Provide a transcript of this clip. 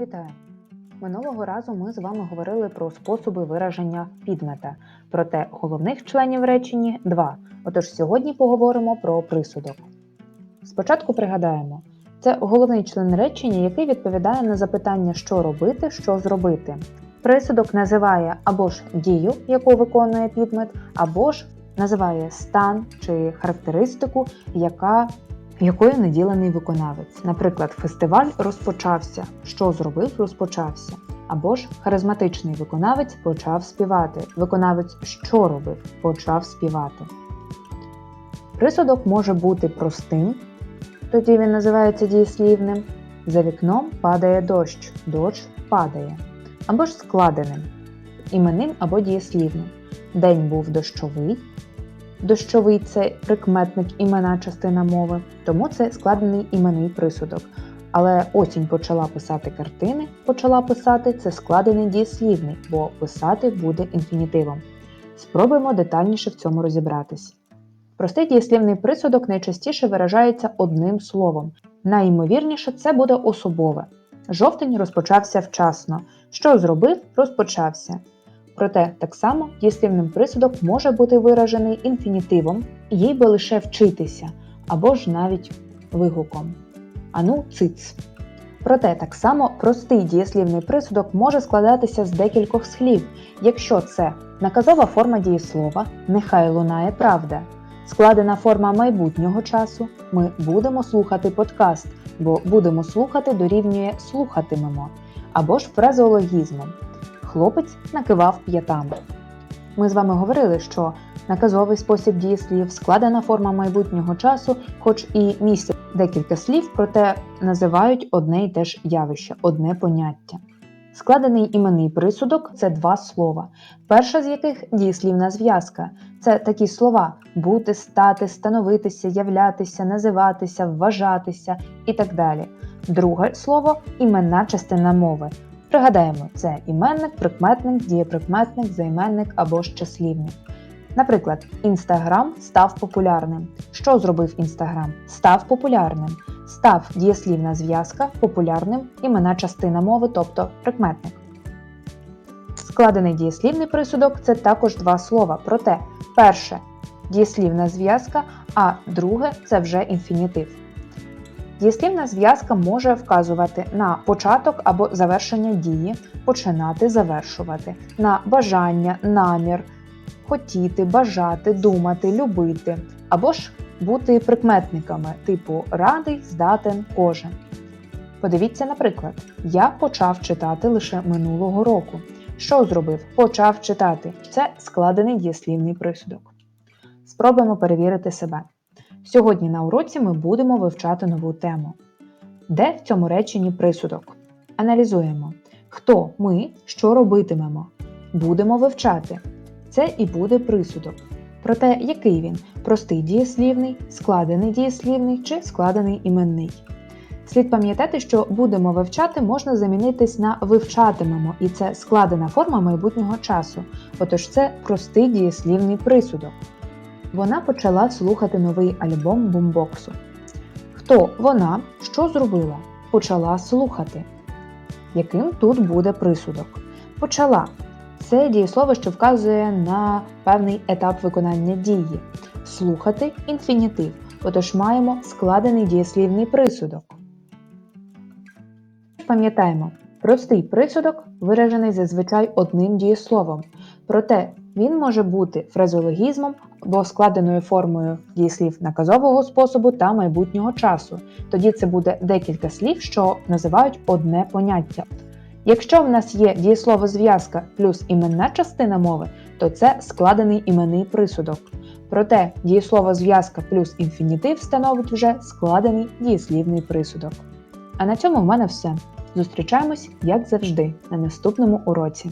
Вітаю! Минулого разу ми з вами говорили про способи вираження підмета, проте головних членів в реченні два. Отож сьогодні поговоримо про присудок. Спочатку пригадаємо, це головний член речення, який відповідає на запитання, що робити, що зробити. Присудок називає або ж дію, яку виконує підмет, або ж називає стан чи характеристику, яка якою наділений виконавець. Наприклад, фестиваль розпочався. Що зробив, розпочався. Або ж харизматичний виконавець почав співати. Виконавець що робив, почав співати. Присудок може бути простим, тоді він називається дієслівним. За вікном падає дощ, дощ падає. Або ж складеним, іменним або дієслівним. День був дощовий, Дощовий це прикметник імена частина мови, тому це складений іменний присудок. Але осінь почала писати картини, почала писати це складений дієслівний, бо писати буде інфінітивом. Спробуємо детальніше в цьому розібратись. Простий дієслівний присудок найчастіше виражається одним словом. Найімовірніше це буде особове. Жовтень розпочався вчасно. Що зробив, розпочався. Проте так само дієслівним присудок може бути виражений інфінітивом, їй би лише вчитися, або ж навіть вигуком. Ану, циц. Проте так само простий дієслівний присудок може складатися з декількох слів, якщо це наказова форма дієслова, нехай лунає правда, складена форма майбутнього часу, ми будемо слухати подкаст, бо будемо слухати дорівнює слухатимемо, або ж фразеологізмом. Хлопець накивав п'ятами. Ми з вами говорили, що наказовий спосіб дієслів, складена форма майбутнього часу, хоч і містять декілька слів, проте називають одне й те ж явище, одне поняття. Складений іменний присудок це два слова, перша з яких дієслівна зв'язка. Це такі слова бути, стати, становитися, являтися, називатися, вважатися і так далі. Друге слово іменна частина мови. Пригадаємо, це іменник, прикметник, дієприкметник, займенник або ж числівник. Наприклад, Інстаграм став популярним. Що зробив Інстаграм? Став популярним. Став дієслівна зв'язка популярним імена частина мови, тобто прикметник. Складений дієслівний присудок це також два слова. Проте перше дієслівна зв'язка, а друге це вже інфінітив. Дієслівна зв'язка може вказувати на початок або завершення дії, починати, завершувати, на бажання, намір, хотіти, бажати, думати, любити, або ж бути прикметниками типу радий, здатен, кожен. Подивіться, наприклад, я почав читати лише минулого року. Що зробив? Почав читати. Це складений дієслівний присудок. Спробуємо перевірити себе. Сьогодні на уроці ми будемо вивчати нову тему. Де в цьому реченні присудок? Аналізуємо, хто ми, що робитимемо. Будемо вивчати. Це і буде присудок. Проте, який він простий дієслівний, складений дієслівний чи складений іменний. Слід пам'ятати, що будемо вивчати можна замінитись на вивчатимемо, і це складена форма майбутнього часу. Отож, це простий дієслівний присудок. Вона почала слухати новий альбом бумбоксу. Хто вона що зробила? Почала слухати. Яким тут буде присудок? Почала. Це дієслово, що вказує на певний етап виконання дії. Слухати інфінітив. Отож маємо складений дієслівний присудок. Пам'ятаємо, простий присудок виражений зазвичай одним дієсловом. Проте він може бути фразеологізмом або складеною формою дієслів наказового способу та майбутнього часу. Тоді це буде декілька слів, що називають одне поняття. Якщо в нас є дієслово зв'язка плюс іменна частина мови, то це складений іменний присудок. Проте дієслово зв'язка плюс інфінітив становить вже складений дієслівний присудок. А на цьому в мене все. Зустрічаємось, як завжди, на наступному уроці.